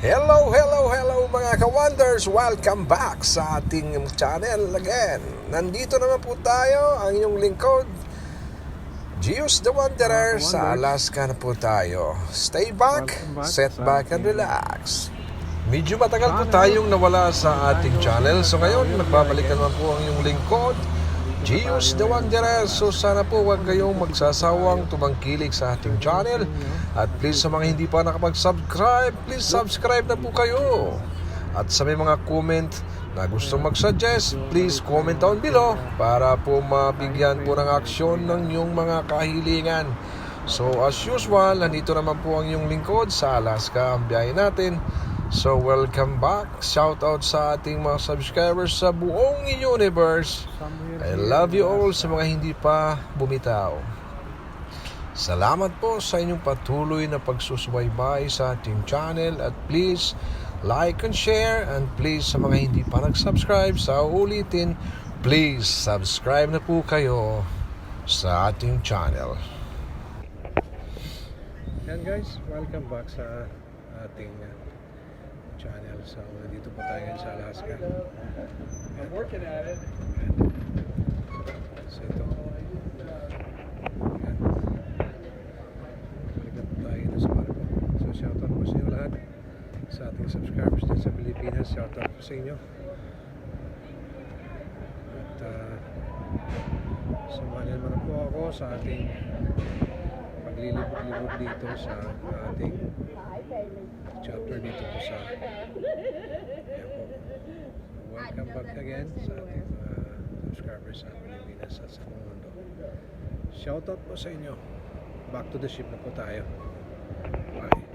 Hello, hello, hello mga ka-wonders! Welcome back sa ating channel again. Nandito naman po tayo, ang inyong lingkod, Gius the Wanderer, sa Alaska na po tayo. Stay back, back set back and relax. Medyo matagal po tayong nawala sa ating channel. So ngayon, nagbabalik na naman po ang inyong lingkod, Gius the Wanderer. So sana po huwag kayong magsasawang tumangkilik sa ating channel. At please sa mga hindi pa nakapag-subscribe, please subscribe na po kayo. At sa may mga comment na gustong mag-suggest, please comment down below para po mabigyan po ng aksyon ng inyong mga kahilingan. So as usual, nandito naman po ang inyong lingkod sa Alaska ang biyahe natin. So welcome back. Shout out sa ating mga subscribers sa buong universe. I love you all sa mga hindi pa bumitaw. Salamat po sa inyong patuloy na pagsusubaybay sa ating channel at please like and share and please sa mga hindi pa nag-subscribe sa ulitin, please subscribe na po kayo sa ating channel. Yan guys, welcome back sa ating channel. So, nandito po tayo ngayon sa Alaska. I'm working at it. So, ito. Yan. Balik na po tayo dito sa Marco. So, shoutout po sa inyo lahat. Sa ating subscribers din sa Pilipinas, shoutout po sa inyo. At, uh, samahan naman po ako sa ating paglilibot-libot dito sa ating chapter dito po sa. Welcome back again sa ating mga subscribers sa Pilipinas at sa buong mundo. Shoutout po sa inyo. Back to the ship na po tayo. Bye.